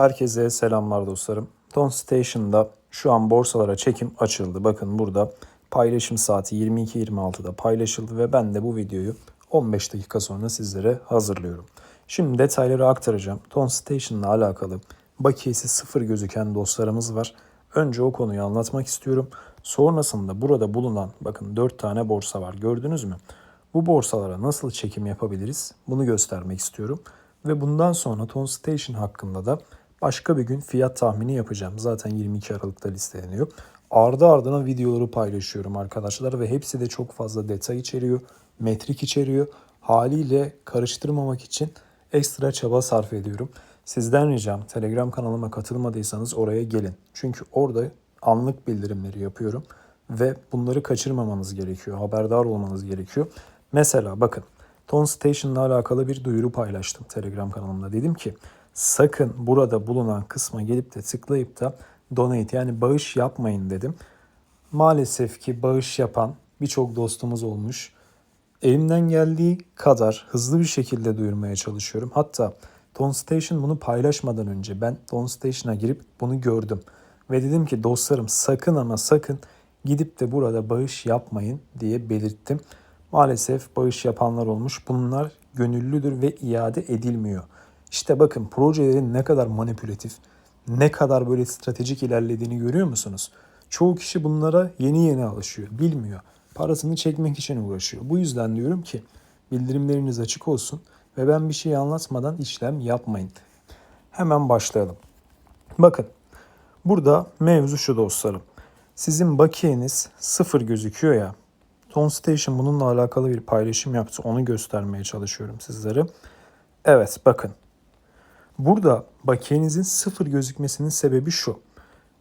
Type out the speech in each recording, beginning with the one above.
Herkese selamlar dostlarım. Don Station'da şu an borsalara çekim açıldı. Bakın burada paylaşım saati 22.26'da paylaşıldı ve ben de bu videoyu 15 dakika sonra sizlere hazırlıyorum. Şimdi detayları aktaracağım. Don Station'la alakalı bakiyesi sıfır gözüken dostlarımız var. Önce o konuyu anlatmak istiyorum. Sonrasında burada bulunan bakın 4 tane borsa var gördünüz mü? Bu borsalara nasıl çekim yapabiliriz? Bunu göstermek istiyorum. Ve bundan sonra Ton Station hakkında da başka bir gün fiyat tahmini yapacağım. Zaten 22 Aralık'ta listeleniyor. Ardı ardına videoları paylaşıyorum arkadaşlar ve hepsi de çok fazla detay içeriyor, metrik içeriyor. Haliyle karıştırmamak için ekstra çaba sarf ediyorum. Sizden ricam Telegram kanalıma katılmadıysanız oraya gelin. Çünkü orada anlık bildirimleri yapıyorum ve bunları kaçırmamanız gerekiyor. Haberdar olmanız gerekiyor. Mesela bakın Ton Station'la alakalı bir duyuru paylaştım Telegram kanalımda. Dedim ki sakın burada bulunan kısma gelip de tıklayıp da donate yani bağış yapmayın dedim. Maalesef ki bağış yapan birçok dostumuz olmuş. Elimden geldiği kadar hızlı bir şekilde duyurmaya çalışıyorum. Hatta Ton Station bunu paylaşmadan önce ben Ton Station'a girip bunu gördüm. Ve dedim ki dostlarım sakın ama sakın gidip de burada bağış yapmayın diye belirttim. Maalesef bağış yapanlar olmuş. Bunlar gönüllüdür ve iade edilmiyor. İşte bakın projelerin ne kadar manipülatif, ne kadar böyle stratejik ilerlediğini görüyor musunuz? Çoğu kişi bunlara yeni yeni alışıyor, bilmiyor. Parasını çekmek için uğraşıyor. Bu yüzden diyorum ki bildirimleriniz açık olsun ve ben bir şey anlatmadan işlem yapmayın. Hemen başlayalım. Bakın burada mevzu şu dostlarım. Sizin bakiyeniz sıfır gözüküyor ya. Ton Station bununla alakalı bir paylaşım yaptı. Onu göstermeye çalışıyorum sizlere. Evet bakın. Burada bakiyenizin sıfır gözükmesinin sebebi şu.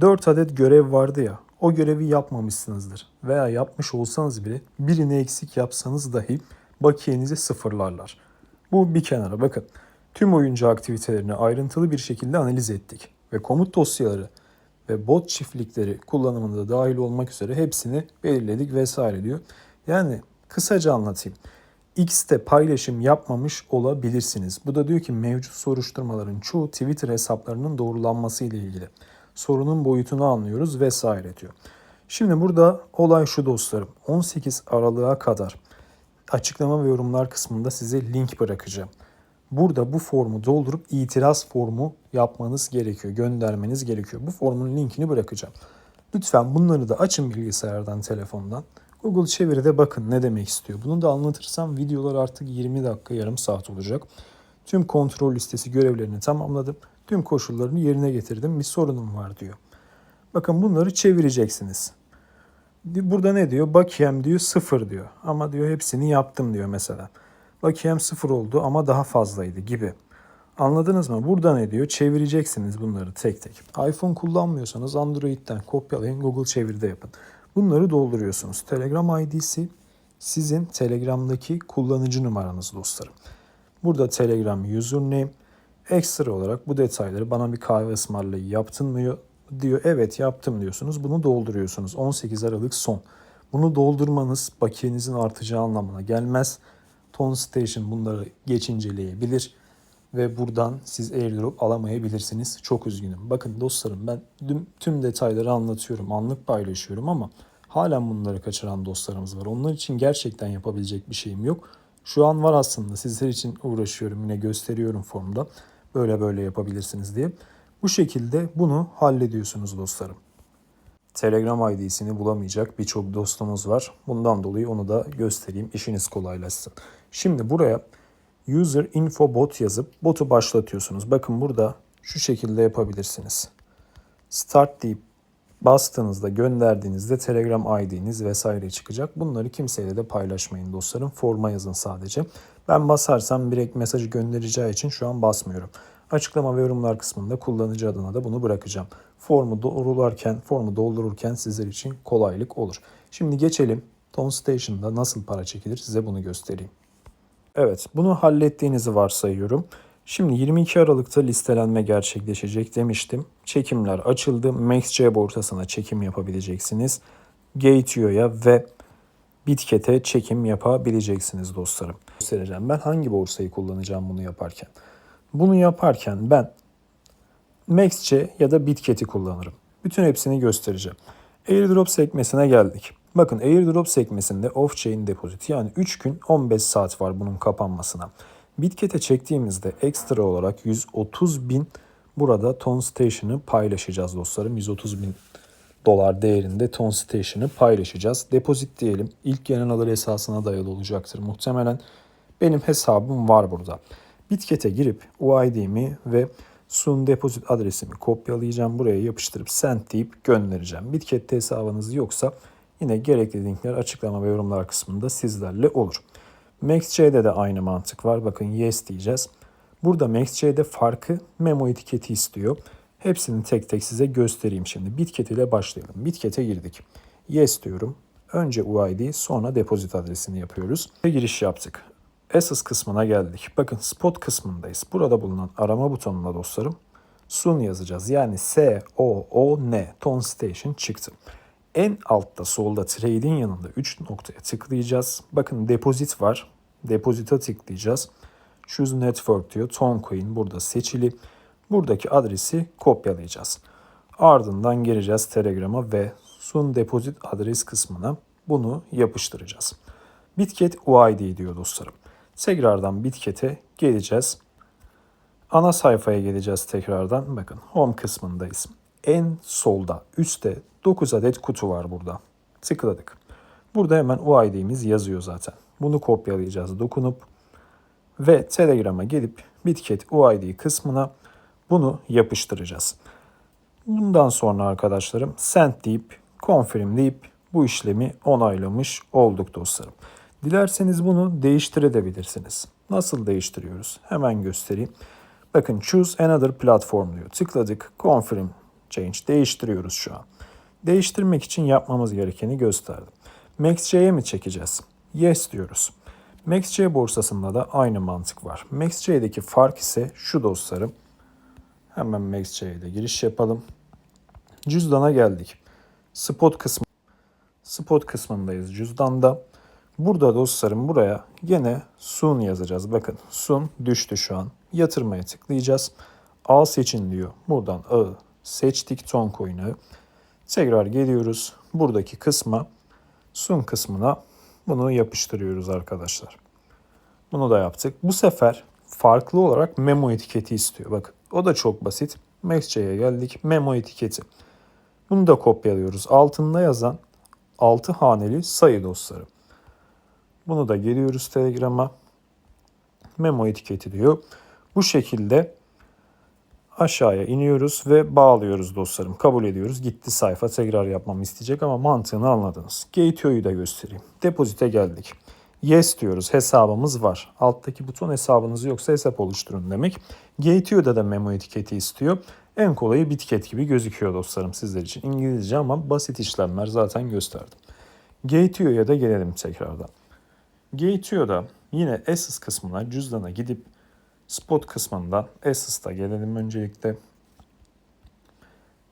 4 adet görev vardı ya. O görevi yapmamışsınızdır. Veya yapmış olsanız bile birini eksik yapsanız dahi bakiyenizi sıfırlarlar. Bu bir kenara bakın. Tüm oyuncu aktivitelerini ayrıntılı bir şekilde analiz ettik. Ve komut dosyaları ve bot çiftlikleri kullanımında dahil olmak üzere hepsini belirledik vesaire diyor. Yani kısaca anlatayım. X'te paylaşım yapmamış olabilirsiniz. Bu da diyor ki mevcut soruşturmaların çoğu Twitter hesaplarının doğrulanması ile ilgili. Sorunun boyutunu anlıyoruz vesaire diyor. Şimdi burada olay şu dostlarım. 18 Aralık'a kadar açıklama ve yorumlar kısmında size link bırakacağım. Burada bu formu doldurup itiraz formu yapmanız gerekiyor, göndermeniz gerekiyor. Bu formun linkini bırakacağım. Lütfen bunları da açın bilgisayardan, telefondan. Google çeviride bakın ne demek istiyor. Bunu da anlatırsam videolar artık 20 dakika, yarım saat olacak. Tüm kontrol listesi görevlerini tamamladım. Tüm koşullarını yerine getirdim. Bir sorunum var diyor. Bakın bunları çevireceksiniz. Burada ne diyor? Bakiyem diyor sıfır diyor. Ama diyor hepsini yaptım diyor mesela. Bakiyem sıfır oldu ama daha fazlaydı gibi. Anladınız mı? Burada ne diyor? Çevireceksiniz bunları tek tek. iPhone kullanmıyorsanız Android'den kopyalayın Google çeviride yapın. Bunları dolduruyorsunuz. Telegram ID'si sizin Telegram'daki kullanıcı numaranız dostlarım. Burada Telegram username. Ekstra olarak bu detayları bana bir kahve ısmarlayı yaptın mı diyor. Evet yaptım diyorsunuz. Bunu dolduruyorsunuz. 18 Aralık son. Bunu doldurmanız bakiyenizin artacağı anlamına gelmez. Ton Station bunları geç inceleyebilir ve buradan siz airdrop alamayabilirsiniz. Çok üzgünüm. Bakın dostlarım ben tüm detayları anlatıyorum, anlık paylaşıyorum ama halen bunları kaçıran dostlarımız var. Onlar için gerçekten yapabilecek bir şeyim yok. Şu an var aslında sizler için uğraşıyorum yine gösteriyorum formda. Böyle böyle yapabilirsiniz diye. Bu şekilde bunu hallediyorsunuz dostlarım. Telegram ID'sini bulamayacak birçok dostumuz var. Bundan dolayı onu da göstereyim. İşiniz kolaylaşsın. Şimdi buraya user info bot yazıp botu başlatıyorsunuz. Bakın burada şu şekilde yapabilirsiniz. Start deyip bastığınızda gönderdiğinizde Telegram ID'niz vesaire çıkacak. Bunları kimseyle de paylaşmayın dostlarım. Forma yazın sadece. Ben basarsam direkt mesajı göndereceği için şu an basmıyorum. Açıklama ve yorumlar kısmında kullanıcı adına da bunu bırakacağım. Formu doğrularken, formu doldururken sizler için kolaylık olur. Şimdi geçelim Ton Station'da nasıl para çekilir size bunu göstereyim. Evet, bunu hallettiğinizi varsayıyorum. Şimdi 22 Aralık'ta listelenme gerçekleşecek demiştim. Çekimler açıldı. MaxC borsasına çekim yapabileceksiniz. Gateio'ya ve Bitket'e çekim yapabileceksiniz dostlarım. Göstereceğim ben hangi borsayı kullanacağım bunu yaparken. Bunu yaparken ben MaxC ya da Bitket'i kullanırım. Bütün hepsini göstereceğim. Airdrop sekmesine geldik. Bakın airdrop sekmesinde off-chain deposit yani 3 gün 15 saat var bunun kapanmasına. Bitket'e çektiğimizde ekstra olarak 130 bin burada Ton Station'ı paylaşacağız dostlarım. 130 bin dolar değerinde Ton Station'ı paylaşacağız. Depozit diyelim. İlk gelen alır esasına dayalı olacaktır. Muhtemelen benim hesabım var burada. Bitket'e girip UID'mi ve Sun Deposit adresimi kopyalayacağım. Buraya yapıştırıp send deyip göndereceğim. Bitket'te hesabınız yoksa yine gerekli linkler açıklama ve yorumlar kısmında sizlerle olur. MaxC'de de aynı mantık var. Bakın yes diyeceğiz. Burada MaxC'de farkı memo etiketi istiyor. Hepsini tek tek size göstereyim şimdi. Bitket ile başlayalım. Bitket'e girdik. Yes diyorum. Önce UID sonra depozit adresini yapıyoruz. Ve giriş yaptık. Assets kısmına geldik. Bakın spot kısmındayız. Burada bulunan arama butonuna dostlarım Sun yazacağız. Yani S O O N Ton Station çıktı. En altta solda trade'in yanında 3 noktaya tıklayacağız. Bakın depozit var. Depozit'a tıklayacağız. Choose Network diyor. Toncoin burada seçili. Buradaki adresi kopyalayacağız. Ardından geleceğiz Telegram'a ve Sun Deposit adres kısmına bunu yapıştıracağız. Bitget UID diyor dostlarım. Tekrardan Bitket'e geleceğiz. Ana sayfaya geleceğiz tekrardan. Bakın home kısmındayız. En solda üstte 9 adet kutu var burada. Tıkladık. Burada hemen UID'miz yazıyor zaten. Bunu kopyalayacağız dokunup ve Telegram'a gelip Bitket UID kısmına bunu yapıştıracağız. Bundan sonra arkadaşlarım send deyip confirm deyip bu işlemi onaylamış olduk dostlarım. Dilerseniz bunu değiştirebilirsiniz. Nasıl değiştiriyoruz? Hemen göstereyim. Bakın choose another platform diyor. Tıkladık. Confirm change değiştiriyoruz şu an. Değiştirmek için yapmamız gerekeni gösterdim. MaxC'ye mi çekeceğiz? Yes diyoruz. MaxC borsasında da aynı mantık var. MaxC'deki fark ise şu dostlarım. Hemen MaxC'ye de giriş yapalım. Cüzdana geldik. Spot kısmı Spot kısmındayız cüzdanda. Burada dostlarım buraya gene Sun yazacağız. Bakın Sun düştü şu an. Yatırmaya tıklayacağız. A seçin diyor. Buradan A seçtik ton coin'i. Tekrar geliyoruz. Buradaki kısma Sun kısmına bunu yapıştırıyoruz arkadaşlar. Bunu da yaptık. Bu sefer farklı olarak memo etiketi istiyor. Bakın o da çok basit. MaxC'ye geldik. Memo etiketi. Bunu da kopyalıyoruz. Altında yazan 6 haneli sayı dostlarım. Bunu da geliyoruz Telegram'a. Memo etiketi diyor. Bu şekilde aşağıya iniyoruz ve bağlıyoruz dostlarım. Kabul ediyoruz. Gitti sayfa tekrar yapmamı isteyecek ama mantığını anladınız. Gateo'yu da göstereyim. Depozite geldik. Yes diyoruz. Hesabımız var. Alttaki buton hesabınız yoksa hesap oluşturun demek. Gateo'da da memo etiketi istiyor. En kolayı Bitket gibi gözüküyor dostlarım sizler için. İngilizce ama basit işlemler zaten gösterdim. Gateo'ya da gelelim tekrardan. Gateo'da yine Assets kısmına cüzdana gidip Spot kısmından Assets'ta gelelim öncelikle.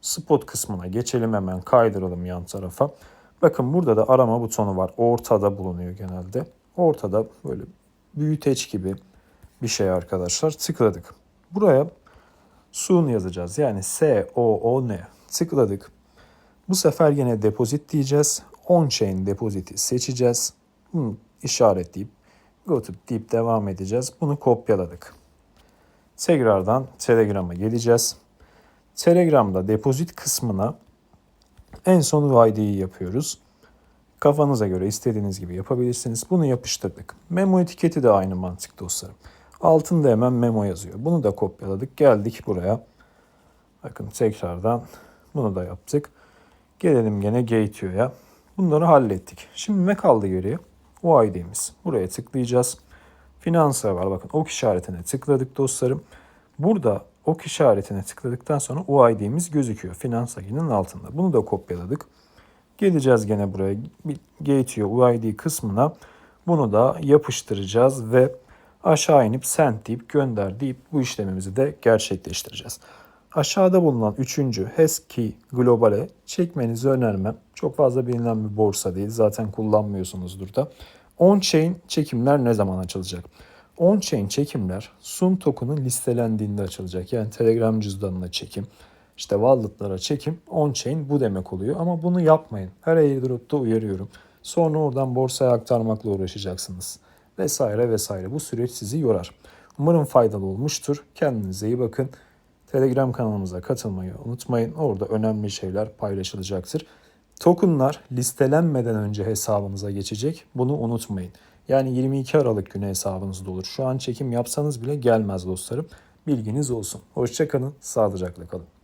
Spot kısmına geçelim hemen kaydıralım yan tarafa. Bakın burada da arama butonu var. Ortada bulunuyor genelde. Ortada böyle büyüteç gibi bir şey arkadaşlar. Tıkladık. Buraya Sun yazacağız. Yani S O O N. Tıkladık. Bu sefer yine depozit diyeceğiz. On-chain depoziti seçeceğiz. Bunu işaretleyip go to deyip devam edeceğiz. Bunu kopyaladık. Tekrardan Telegram'a geleceğiz. Telegram'da depozit kısmına en son UID'yi yapıyoruz. Kafanıza göre istediğiniz gibi yapabilirsiniz. Bunu yapıştırdık. Memo etiketi de aynı mantık dostlarım. Altında hemen memo yazıyor. Bunu da kopyaladık. Geldik buraya. Bakın tekrardan bunu da yaptık. Gelelim gene Gateo'ya. Bunları hallettik. Şimdi ne kaldı geriye? UID'miz. Buraya tıklayacağız. Finansa var. Bakın ok işaretine tıkladık dostlarım. Burada ok işaretine tıkladıktan sonra UID'miz gözüküyor. Finans aginin altında. Bunu da kopyaladık. Geleceğiz gene buraya. Gateo UID kısmına bunu da yapıştıracağız ve aşağı inip send deyip gönder deyip bu işlemimizi de gerçekleştireceğiz. Aşağıda bulunan üçüncü Heskey Global'e çekmenizi önermem. Çok fazla bilinen bir borsa değil. Zaten kullanmıyorsunuzdur da. On-chain çekimler ne zaman açılacak? On-chain çekimler Sun token'ın listelendiğinde açılacak. Yani Telegram cüzdanına çekim, işte wallet'lara çekim on-chain bu demek oluyor. Ama bunu yapmayın. Her airdrop'ta uyarıyorum. Sonra oradan borsaya aktarmakla uğraşacaksınız. Vesaire vesaire. Bu süreç sizi yorar. Umarım faydalı olmuştur. Kendinize iyi bakın. Telegram kanalımıza katılmayı unutmayın. Orada önemli şeyler paylaşılacaktır. Tokenlar listelenmeden önce hesabınıza geçecek. Bunu unutmayın. Yani 22 Aralık günü hesabınızda olur. Şu an çekim yapsanız bile gelmez dostlarım. Bilginiz olsun. Hoşçakalın, sağlıcakla kalın.